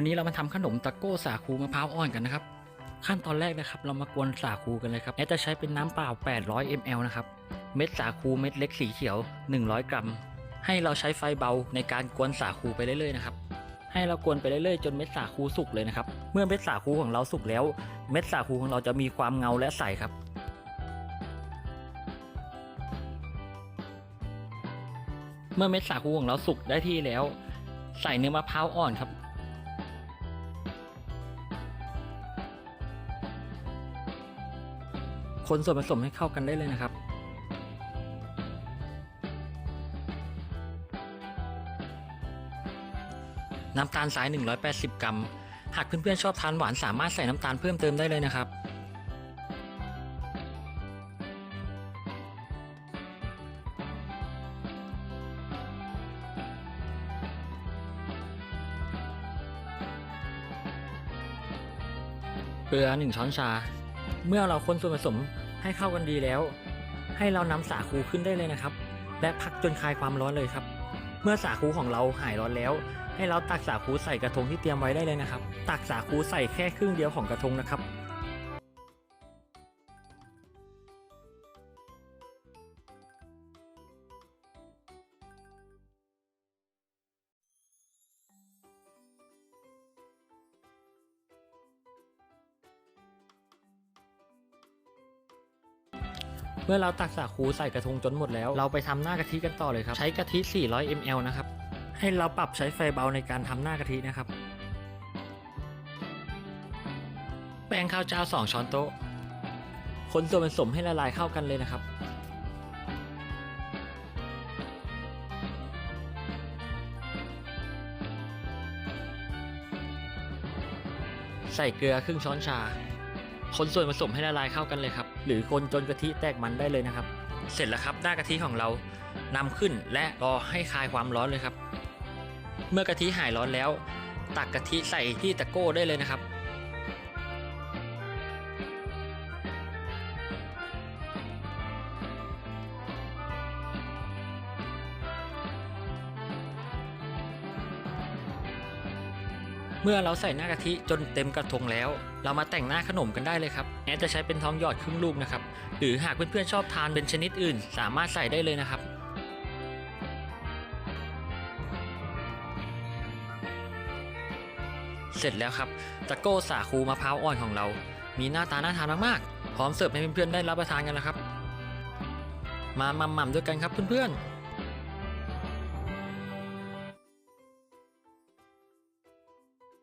วันนี้เรามาทำขนมตะโก้สาคูมะพร้าวอ่อนกันนะครับ ขั้นตอนแรกนะครับ เรามากวนสาคูกันเลยครับแอดจะใช้เป็นน้ำเปล่า 800 ml นะครับ เม็ดสาคูเม็ดเล็กสีเขียว 100 กรัม ให้เราใช้ไฟเบาในการกวนสาคูไปเรื่อยๆนะครับ ให้เรากวนไปเรื่อยๆ จนเม็ดสาคูสุกเลยนะครับ เมื่อเม็ดสาคูของเราสุกแล้ว เม็ดสาคูของเราจะมีความเงาและใสครับเมื่อเม็ดสาคูของเราสุกได้ที่แล้ว ใส่เนื้อมะพร้าวอ่อนครับ คนส่วนผสมให้เข้ากันได้เลยนะครับ น้ำตาลทราย 180 กรัม หากเพื่อนๆชอบทานหวานสามารถใส่น้ำตาลเพิ่มเติมได้เลยนะครับ เกลือ 1 ช้อนชา เมื่อเราคนส่วนผสมให้เข้ากันดีแล้ว ให้เรานำสาคูขึ้นได้เลยนะครับ และพักจนคลายความร้อนเลยครับ เมื่อสาคูของเราหายร้อนแล้ว ให้เราตักสาคูใส่กระทงที่เตรียมไว้ได้เลยนะครับ ตักสาคูใส่แค่ครึ่งเดียวของกระทงนะครับ เมื่อเราตักสาคูใส่กระทงจนหมดแล้ว เราไปทำหน้ากะทิกันต่อเลยครับ ใช้กะทิ 400 ml นะครับ ให้เราปรับใช้ไฟเบาในการทำหน้ากะทินะครับ แป้งข้าวเจ้า 2 ช้อนโต๊ะ คนส่วนผสมให้ละลายเข้ากันเลยนะครับใส่เกลือครึ่งช้อนชา คนส่วนผสมให้ละลายเข้ากันเลยครับ หรือคนจนกะทิแตกมันได้เลยนะครับ เสร็จแล้วครับหน้ากะทิของเรานำขึ้นและรอให้คลายความร้อนเลยครับ เมื่อกะทิหายร้อนแล้ว ตักกะทิใส่ที่ตะโก้ได้เลยนะครับ เมื่อเราใส่หน้ากะทิจนเต็มกระทงแล้ว เรามาแต่งหน้าขนมกันได้เลยครับแอดจะใช้เป็นทองหยอดครึ่งลูกนะครับ หรือหากเพื่อนๆชอบทานเป็นชนิดอื่น สามารถใส่ได้เลยนะครับเสร็จแล้วครับตะโก้สาคูมะพร้าวอ่อนของเรา มีหน้าตาน่าทานมากๆ พร้อมเสิร์ฟให้เพื่อนๆได้รับประทานกันแล้วครับ มาหม่ำๆด้วยกันครับเพื่อนๆ